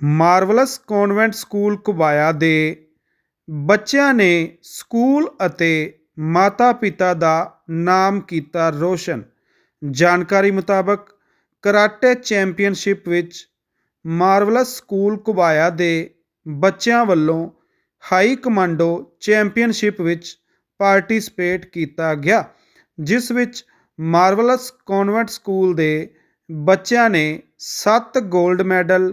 Marvellous convent school Ghubaya ਦੇ ਬੱਚਿਆਂ ਨੇ ਸਕੂਲ ਅਤੇ ਮਾਤਾ ਪਿਤਾ ਦਾ ਨਾਮ ਕੀਤਾ ਰੌਸ਼ਨ। ਜਾਣਕਾਰੀ ਮੁਤਾਬਕ ਕਰਾਟੇ ਚੈਂਪੀਅਨਸ਼ਿਪ ਵਿੱਚ ਮਾਰਵਲਸ ਸਕੂਲ ਘੁਬਾਇਆ ਦੇ ਬੱਚਿਆਂ ਵੱਲੋਂ ਹਾਈ ਕਮਾਂਡੋ ਚੈਂਪੀਅਨਸ਼ਿਪ ਵਿੱਚ ਪਾਰਟਿਸਿਪੇਟ ਕੀਤਾ ਗਿਆ, ਜਿਸ ਵਿੱਚ ਮਾਰਵਲਸ ਕਨਵੈਂਟ ਸਕੂਲ ਦੇ ਬੱਚਿਆਂ ਨੇ 7 골ਡ ਮੈਡਲ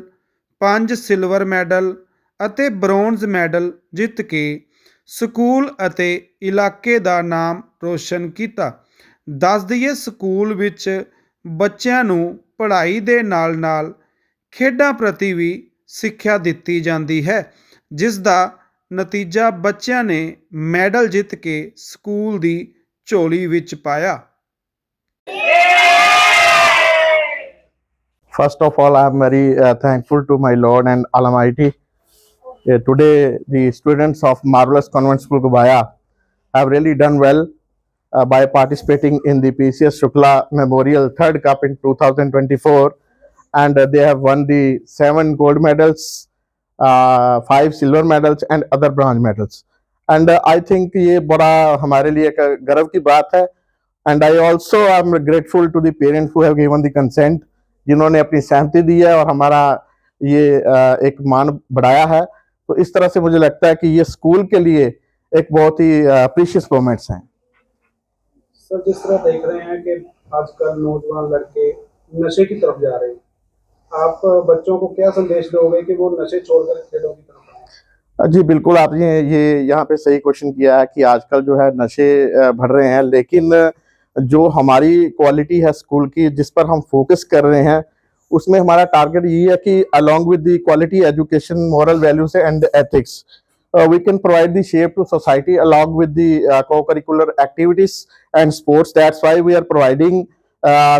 ਪੰਜ ਸਿਲਵਰ ਮੈਡਲ ਅਤੇ ਬ੍ਰੌਂਜ਼ ਮੈਡਲ ਜਿੱਤ ਕੇ ਸਕੂਲ ਅਤੇ ਇਲਾਕੇ ਦਾ ਨਾਮ ਰੋਸ਼ਨ ਕੀਤਾ। ਦੱਸ ਦਈਏ, ਸਕੂਲ ਵਿੱਚ ਬੱਚਿਆਂ ਨੂੰ ਪੜ੍ਹਾਈ ਦੇ ਨਾਲ ਨਾਲ ਖੇਡਾਂ ਪ੍ਰਤੀ ਵੀ ਸਿੱਖਿਆ ਦਿੱਤੀ ਜਾਂਦੀ ਹੈ, ਜਿਸ ਦਾ ਨਤੀਜਾ ਬੱਚਿਆਂ ਨੇ ਮੈਡਲ ਜਿੱਤ ਕੇ ਸਕੂਲ ਦੀ ਝੋਲੀ ਵਿੱਚ ਪਾਇਆ। First of all, I am very uh, thankful to my Lord and Almighty. Uh, today, the students of Marvelous Convent School Gubaya have really done well uh, by participating in the PCS Shukla Memorial Third Cup in 2024, and uh, they have won the seven gold medals, uh, five silver medals, and other bronze medals. And uh, I think ये बड़ा हमारे लिए एक गर्व की बात है. And I also am grateful to the parents who have given the consent. जिन्होंने अपनी सहमति दी है और हमारा ये एक मान बढ़ाया है। तो इस तरह से मुझे लगता है कि ये स्कूल के लिए एक बहुत ही प्रीशियस मोमेंट्स हैं। सर जिस तरह देख रहे हैं कि आजकल नौजवान लड़के नशे की तरफ़ जा रहे हैं आप बच्चों को क्या संदेश दोगे कि वो नशे छोड़कर खेलों की तरफ़ जी बिल्कुल आपने ये यहाँ पे सही क्वेश्चन किया है कि आजकल जो है नशे बढ़ रहे हैं लेकिन जो हमारी क्वालिटी है स्कूल की जिस पर हम फोकस कर रहे हैं उसमें हमारा टारगेट ये है कि along with the quality education moral values and ethics we can provide the shape to society along with the cocurricular activities and sports that's why we are providing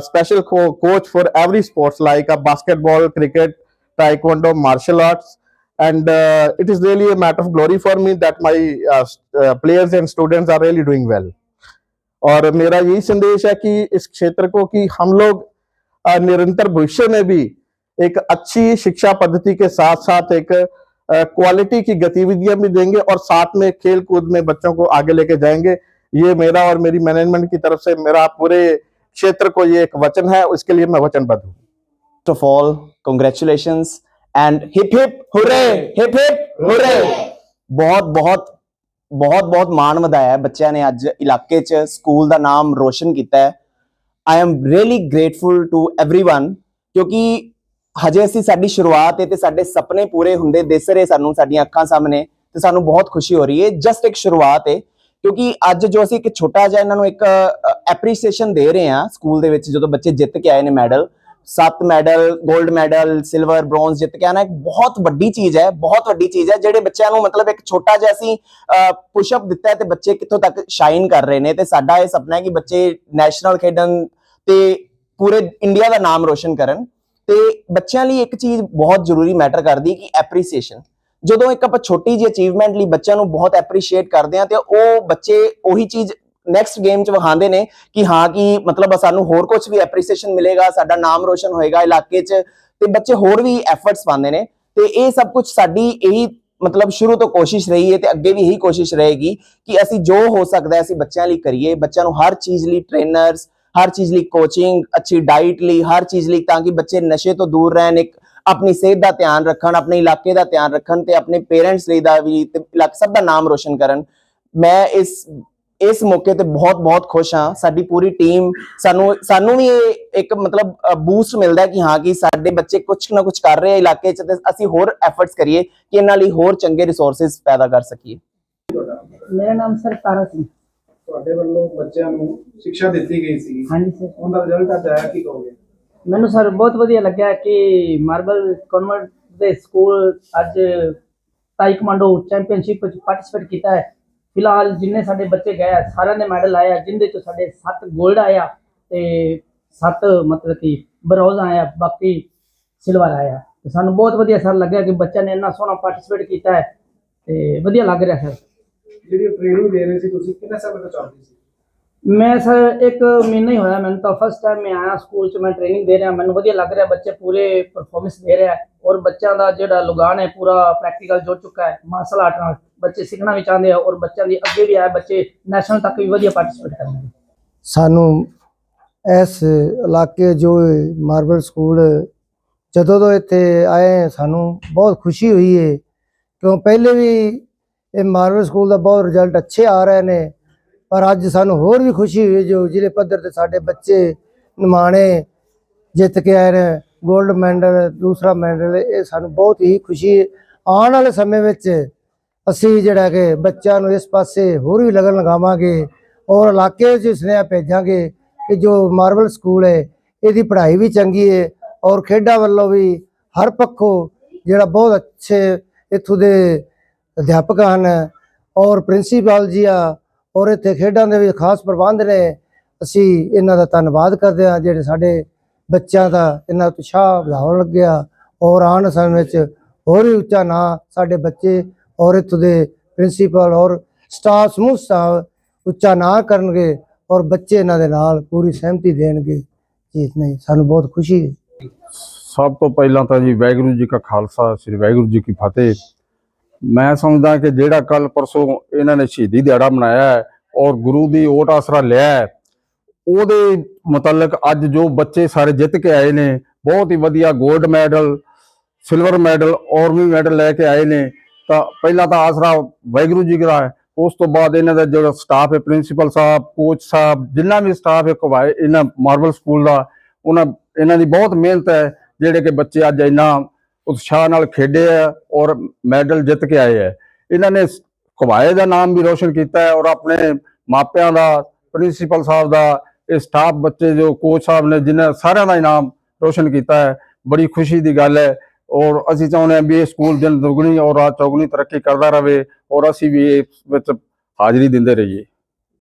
special coach for every sports like a basketball cricket taekwondo martial arts and uh, it is really a matter of glory for me that my uh, uh, players and students are really doing well. और मेरा यही संदेश है कि इस क्षेत्र को कि हम लोग निरंतर भविष्य में भी एक अच्छी शिक्षा पद्धति के साथ साथ एक क्वालिटी की गतिविधियाँ भी देंगे और साथ में खेल कूद में बच्चों को आगे लेके जाएँगे। ये मेरा और मेरी मैनेजमेंट की तरफ़ से मेरा पूरे क्षेत्र को ये एक वचन है उसके लिए मैं वचनबद्ध हूँ। Of all congratulation and hip hip hurray hip hip hurray बहुत बहुत ਬਹੁਤ ਬਹੁਤ ਬਹੁਤ ਮਾਣ ਵਧਾਇਆ ਹੈ ਬੱਚਿਆਂ ਨੇ ਅੱਜ ਇਲਾਕੇ 'ਚ ਸਕੂਲ ਦਾ ਨਾਮ ਰੋਸ਼ਨ ਕੀਤਾ ਹੈ I am really grateful to everyone ਕਿਉਂਕਿ ਹਜੇ ਅਸੀਂ ਸਾਡੀ ਸ਼ੁਰੂਆਤ ਹੈ ਤੇ ਸਾਡੇ ਸੁਪਨੇ ਪੂਰੇ ਹੁੰਦੇ ਦਿਸ ਰਹੇ ਸਾਨੂੰ ਸਾਡੀਆਂ ਅੱਖਾਂ ਸਾਹਮਣੇ ਤੇ ਸਾਨੂੰ ਬਹੁਤ ਖੁਸ਼ੀ ਹੋ ਰਹੀ ਹੈ ਜਸਟ ਇੱਕ ਸ਼ੁਰੂਆਤ ਹੈ ਕਿਉਂਕਿ ਅੱਜ ਜੋ ਅਸੀਂ ਇੱਕ ਛੋਟਾ ਜਿਹਾ ਇਹਨਾਂ ਨੂੰ ਇੱਕ ਐਪਰੀਸੀਏਸ਼ਨ ਦੇ ਰਹੇ ਹਾਂ ਸਕੂਲ ਦੇ ਵਿੱਚ ਜਦੋਂ ਬੱਚੇ ਜਿੱਤ ਕੇ ਆਏ ਨੇ ਮੈਡਲ ਸੱਤ ਮੈਡਲ 골ਡ ਮੈਡਲ ਸਿਲਵਰ ਬ੍ਰੌਂਜ਼ ਜਿੱਤ ਕੇ ਆਣਾ ਇੱਕ ਬਹੁਤ ਵੱਡੀ ਚੀਜ਼ ਹੈ, ਬਹੁਤ ਵੱਡੀ ਚੀਜ਼ ਹੈ, ਜਿਹੜੇ ਬੱਚਿਆਂ ਨੂੰ ਮਤਲਬ ਇੱਕ ਛੋਟਾ ਜਿਹਾ ਅਸੀਂ ਪੁਸ਼ ਅਪ ਦਿੱਤਾ ਹੈ ਤੇ ਬੱਚੇ ਕਿੱਥੋਂ ਤੱਕ ਸ਼ਾਈਨ ਕਰ ਰਹੇ ਨੇ ਤੇ ਸਾਡਾ ਇਹ ਸੁਪਨਾ ਹੈ ਕਿ ਬੱਚੇ ਨੈਸ਼ਨਲ ਖੇਡਣ ਤੇ ਪੂਰੇ ਇੰਡੀਆ ਦਾ ਨਾਮ ਰੋਸ਼ਨ ਕਰਨ ਤੇ ਬੱਚਿਆਂ ਲਈ ਇੱਕ ਚੀਜ਼ ਬਹੁਤ ਜ਼ਰੂਰੀ ਮੈਟਰ ਕਰਦੀ ਕਿ ਐਪਰੀਸੀਏਸ਼ਨ ਜਦੋਂ ਇੱਕ ਆਪਾਂ ਛੋਟੀ ਜਿਹੀ ਅਚੀਵਮੈਂਟ ਲਈ ਬੱਚਿਆਂ ਨੂੰ ਬਹੁਤ ਐਪਰੀਸ਼ੀਏਟ ਕਰਦੇ ਆ ਤੇ ਉਹ ਬੱਚੇ ਉਹੀ ਚੀਜ਼ ਨੈਕਸਟ ਗੇਮ 'ਚ ਵਿਖਾਉਂਦੇ ਨੇ ਕਿ ਹਾਂ ਕਿ ਮਤਲਬ ਸਾਨੂੰ ਹੋਰ ਕੁਝ ਵੀ ਐਪਰੀਸੀਏਸ਼ਨ ਮਿਲੇਗਾ, ਸਾਡਾ ਨਾਮ ਰੋਸ਼ਨ ਹੋਏਗਾ ਇਲਾਕੇ 'ਚ ਤੇ ਬੱਚੇ ਹੋਰ ਵੀ ਐਫਰਟਸ ਪਾਉਂਦੇ ਨੇ ਤੇ ਇਹ ਸਭ ਕੁਝ ਸਾਡੀ ਇਹੀ ਮਤਲਬ ਸ਼ੁਰੂ ਤੋਂ ਕੋਸ਼ਿਸ਼ ਰਹੀ ਹੈ ਤੇ ਅੱਗੇ ਵੀ ਇਹੀ ਕੋਸ਼ਿਸ਼ ਰਹੇਗੀ ਕਿ ਅਸੀਂ ਜੋ ਹੋ ਸਕਦਾ ਹੈ ਅਸੀਂ ਬੱਚਿਆਂ ਲਈ ਕਰੀਏ, ਬੱਚਿਆਂ ਨੂੰ ਹਰ ਚੀਜ਼ ਲਈ ਟ੍ਰੇਨਰਸ ਹਰ ਚੀਜ਼ ਲਈ ਕੋਚਿੰਗ ਅੱਛੀ ਡਾਈਟ ਲਈ, ਹਰ ਚੀਜ਼ ਲਈ ਤਾਂ ਕਿ ਬੱਚੇ ਨਸ਼ੇ ਤੋਂ ਦੂਰ ਰਹਿਣ, ਇੱਕ ਆਪਣੀ ਸਿਹਤ ਦਾ ਧਿਆਨ ਰੱਖਣ, ਆਪਣੇ ਇਲਾਕੇ ਦਾ ਧਿਆਨ ਰੱਖਣ ਤੇ ਆਪਣੇ ਪੇਰੈਂਟਸ ਲਈ ਦਾ ਵੀ ਤੇ ਇਲਾਕੇ ਸਭ ਦਾ ਨਾਮ ਰੋਸ਼ਨ ਕਰਨ। ਮੈਂ ਇਸ ਇਸ ਮੌਕੇ ਤੇ ਬਹੁਤ ਬਹੁਤ ਖੁਸ਼ ਹਾਂ। ਸਾਡੀ ਪੂਰੀ ਟੀਮ ਸਾਨੂੰ ਸਾਨੂੰ ਵੀ ਇਹ ਇੱਕ ਮਤਲਬ ਬੂਸਟ ਮਿਲਦਾ ਹੈ ਕਿ ਹਾਂ ਕਿ ਸਾਡੇ ਬੱਚੇ ਕੁਝ ਨਾ ਕੁਝ ਕਰ ਰਹੇ ਆ ਇਲਾਕੇ 'ਚ ਤੇ ਅਸੀਂ ਹੋਰ ਐਫਰਟਸ ਕਰੀਏ ਕਿ ਇਹਨਾਂ ਲਈ ਹੋਰ ਚੰਗੇ ਰਿਸੋਰਸਸ ਪੈਦਾ ਕਰ ਸਕੀਏ। ਮੇਰਾ ਨਾਮ ਸਰ ਤਾਰਾ ਸਿੰਘ। ਤੁਹਾਡੇ ਵੱਲੋਂ ਬੱਚਿਆਂ ਨੂੰ ਸਿੱਖਿਆ ਦਿੱਤੀ ਗਈ ਸੀ। ਹਾਂਜੀ ਸਰ। ਉਹਦਾ ਰਿਜ਼ਲਟ ਅੱਜ ਆਇਆ ਕੀ ਕਹੋਗੇ? ਮੈਨੂੰ ਸਰ ਬਹੁਤ ਵਧੀਆ ਲੱਗਿਆ ਕਿ ਮਾਰਬਲ ਕਨਵਰਟ ਦੇ ਸਕੂਲ ਅੱਜ ਤਾਈਕਮਾਂਡੋ ਚੈਂਪੀਅਨਸ਼ਿਪ ਵਿੱਚ ਪਾਰਟਿਸਿਪੇਟ ਕੀਤਾ ਹੈ। ਫਿਲਹਾਲ ਜਿੰਨੇ ਸਾਡੇ ਬੱਚੇ ਗਏ ਆ, ਸਾਰਿਆਂ ਨੇ ਮੈਡਲ ਆਇਆ ਜਿੰਦੇ ਚ ਸਾਡੇ 7 골ਡ ਆਇਆ ਤੇ 7 ਮਤਲਬ ਕਿ ਬਰੋਜ਼ ਆਇਆ ਬਾਕੀ ਸਿਲਵਰ ਆਇਆ ਤੇ ਸਾਨੂੰ ਬਹੁਤ ਵਧੀਆ ਸਰ ਲੱਗਿਆ ਕਿ ਬੱਚਿਆਂ ਨੇ ਇੰਨਾ ਸੋਹਣਾ ਪਾਰਟਿਸਿਪੇਟ ਕੀਤਾ ਹੈ ਤੇ ਵਧੀਆ ਲੱਗ ਰਿਹਾ ਸਰ ਜਿਹੜੀ ਟ੍ਰੇਨਿੰਗ ਦੇ ਰਹੇ ਸੀ ਤੁਸੀਂ ਕਿੰਨੇ ਸਮੇਂ ਤੋਂ ਚੱਲਦੀ ਸੀ? ਮੈਂ ਸਰ ਇੱਕ ਮਹੀਨਾ ਹੀ ਹੋਇਆ ਮੈਨੂੰ ਤਾਂ ਫਸਟ ਟਾਈਮ ਮੈਂ ਆਇਆ ਸਕੂਲ 'ਚ ਮੈਂ ਟ੍ਰੇਨਿੰਗ ਦੇ ਰਿਹਾ ਮੈਨੂੰ ਵਧੀਆ ਲੱਗ ਰਿਹਾ ਬੱਚੇ ਪੂਰੇ ਪਰਫਾਰਮੈਂਸ ਦੇ ਰਿਹਾ ਔਰ ਬੱਚਿਆਂ ਦਾ ਜਿਹੜਾ ਲੁਗਾਨ ਹੈ ਪੂਰਾ ਪ੍ਰੈਕਟੀਕਲ ਜੁੜ ਚੁੱਕਾ ਹੈ ਮਾਰਸ਼ਲ ਆਰਟ ਨਾਲ। ਬੱਚੇ ਸਿੱਖਣਾ ਵੀ ਚਾਹੁੰਦੇ ਆ ਔਰ ਬੱਚਿਆਂ ਦੀ ਅੱਗੇ ਵੀ ਆਏ ਬੱਚੇ ਨੈਸ਼ਨਲ ਤੱਕ ਵੀ ਵਧੀਆ ਪਾਰਟਿਸਿਪੇਟ ਕਰਨਗੇ। ਸਾਨੂੰ ਇਸ ਇਲਾਕੇ ਜੋ ਮਾਰਬਲ ਸਕੂਲ ਜਦੋਂ ਤੋਂ ਇੱਥੇ ਆਏ ਸਾਨੂੰ ਬਹੁਤ ਖੁਸ਼ੀ ਹੋਈ ਹੈ ਕਿਉਂ ਪਹਿਲੇ ਵੀ ਇਹ ਮਾਰਬਲ ਸਕੂਲ ਦਾ ਬਹੁਤ ਰਿਜ਼ਲਟ ਅੱਛੇ ਆ ਰਹੇ ਨੇ, ਪਰ ਅੱਜ ਸਾਨੂੰ ਹੋਰ ਵੀ ਖੁਸ਼ੀ ਹੋਈ ਜੋ ਜ਼ਿਲ੍ਹੇ ਪੱਧਰ ਤੇ ਸਾਡੇ ਬੱਚੇ ਨਿਮਾਣੇ ਜਿੱਤ ਕੇ ਆਏ ਨੇ 골ਡ ਮੈਡਲ ਦੂਸਰਾ ਮੈਡਲ ਇਹ ਸਾਨੂੰ ਬਹੁਤ ਹੀ ਖੁਸ਼ੀ ਆਉਣ ਵਾਲੇ ਸਮੇਂ ਵਿੱਚ ਅਸੀਂ ਜਿਹੜਾ ਕਿ ਬੱਚਿਆਂ ਨੂੰ ਇਸ ਪਾਸੇ ਹੋਰ ਵੀ ਲਗਨ ਲਗਾਵਾਂਗੇ ਔਰ ਇਲਾਕੇ 'ਚ ਸੁਨੇਹਾ ਭੇਜਾਂਗੇ ਕਿ ਜੋ ਮਾਰਬਲ ਸਕੂਲ ਹੈ, ਇਹਦੀ ਪੜ੍ਹਾਈ ਵੀ ਚੰਗੀ ਹੈ ਔਰ ਖੇਡਾਂ ਵੱਲੋਂ ਵੀ ਹਰ ਪੱਖੋਂ ਜਿਹੜਾ ਬਹੁਤ ਅੱਛੇ ਇੱਥੋਂ ਦੇ ਅਧਿਆਪਕ ਹਨ ਔਰ ਪ੍ਰਿੰਸੀਪਲ ਜੀ ਆ ਔਰ ਇੱਥੇ ਖੇਡਾਂ ਦੇ ਵੀ ਖਾਸ ਪ੍ਰਬੰਧ ਨੇ, ਅਸੀਂ ਇਹਨਾਂ ਦਾ ਧੰਨਵਾਦ ਕਰਦੇ ਹਾਂ ਜਿਹੜੇ ਸਾਡੇ ਬੱਚਿਆਂ ਦਾ ਇਹਨਾਂ ਉਤਸ਼ਾਹ ਵਧਾਉਣ ਲੱਗਿਆ ਔਰ ਆਉਣ ਸਮੇਂ ਵਿੱਚ ਹੋਰ ਵੀ ਉੱਚਾ ਨਾਂ ਸਾਡੇ ਬੱਚੇ ਔਰ ਇੱਥੋਂ ਦੇ ਪ੍ਰਿੰਸੀਪਲ ਔਰ ਸਟਾਫ ਸਮੂਹ ਸਟਾਫ ਉੱਚਾ ਨਾਂ ਕਰਨਗੇ ਔਰ ਬੱਚੇ ਇਹਨਾਂ ਦੇ ਨਾਲ ਪੂਰੀ ਸਹਿਮਤੀ ਦੇਣਗੇ। ਜੀ ਨਹੀਂ ਸਾਨੂੰ ਬਹੁਤ ਖੁਸ਼ੀ ਹੈ। ਸਭ ਤੋਂ ਪਹਿਲਾਂ ਤਾਂ ਜੀ ਵਾਹਿਗੁਰੂ ਜੀ ਕਾ ਖਾਲਸਾ, ਸ੍ਰੀ ਵਾਹਿਗੁਰੂ ਜੀ ਕੀ ਫਤਿਹ। ਮੈਂ ਸਮਝਦਾ ਕਿ ਜਿਹੜਾ ਕੱਲ ਪਰਸੋਂ ਇਹਨਾਂ ਨੇ ਸ਼ਹੀਦੀ ਦਿਹਾੜਾ ਮਨਾਇਆ ਹੈ ਔਰ ਗੁਰੂ ਦੀ ਓਟ ਆਸਰਾ ਲਿਆ ਹੈ, ਉਹਦੇ ਮੁਤਲਕ ਅੱਜ ਜੋ ਬੱਚੇ ਸਾਰੇ ਜਿੱਤ ਕੇ ਆਏ ਨੇ, ਬਹੁਤ ਹੀ ਵਧੀਆ 골ਡ ਮੈਡਲ ਸਿਲਵਰ ਮੈਡਲ ਔਰ ਵੀ ਮੈਡਲ ਲੈ ਕੇ ਆਏ ਨੇ। ਤਾਂ ਪਹਿਲਾਂ ਤਾਂ ਆਸਰਾ ਵਾਹਿਗੁਰੂ ਜੀ ਦਾ ਹੈ, ਉਸ ਤੋਂ ਬਾਅਦ ਇਹਨਾਂ ਦਾ ਜਿਹੜਾ ਸਟਾਫ ਹੈ ਪ੍ਰਿੰਸੀਪਲ ਸਾਹਿਬ ਕੋਚ ਸਾਹਿਬ, ਜਿੰਨਾ ਵੀ ਸਟਾਫ ਹੈ ਕਵਾਏ ਇਹਨਾਂ ਮਾਰਬਲ ਸਕੂਲ ਦਾ, ਉਹਨਾਂ, ਇਹਨਾਂ ਦੀ ਬਹੁਤ ਮਿਹਨਤ ਹੈ, ਜਿਹੜੇ ਕਿ ਬੱਚੇ ਅੱਜ ਇੰਨਾ ਉਤਸ਼ਾਹ ਨਾਲ ਖੇਡੇ ਆ ਔਰ ਮੈਡਲ ਜਿੱਤ ਕੇ ਆਏ ਆ ਇਹਨਾਂ ਨੇ ਕਵਾਏ ਦਾ ਨਾਮ ਵੀ ਰੋਸ਼ਨ ਕੀਤਾ ਹੈ ਔਰ ਆਪਣੇ ਮਾਪਿਆਂ ਦਾ ਪ੍ਰਿੰਸੀਪਲ ਸਾਹਿਬ ਦਾ, ਇਹ ਸਟਾਫ ਬੱਚੇ ਜੋ ਕੋਚ ਸਾਹਿਬ ਨੇ, ਜਿਨ੍ਹਾਂ ਸਾਰਿਆਂ ਦਾ ਇਨਾਮ ਰੋਸ਼ਨ ਕੀਤਾ ਹੈ। ਬੜੀ ਖੁਸ਼ੀ ਦੀ ਗੱਲ ਹੈ ਔਰ ਅਸੀਂ ਚਾਹੁੰਦੇ ਹਾਂ ਵੀ ਇਹ ਸਕੂਲ ਦਿਨ ਦੁਗਣੀ ਔਰ ਰਾਤ ਚੌਗਣੀ ਤਰੱਕੀ ਕਰਦਾ ਰਹੇ ਔਰ ਅਸੀਂ ਵੀ ਇਸ ਵਿੱਚ ਹਾਜ਼ਰੀ ਦਿੰਦੇ ਰਹੀਏ।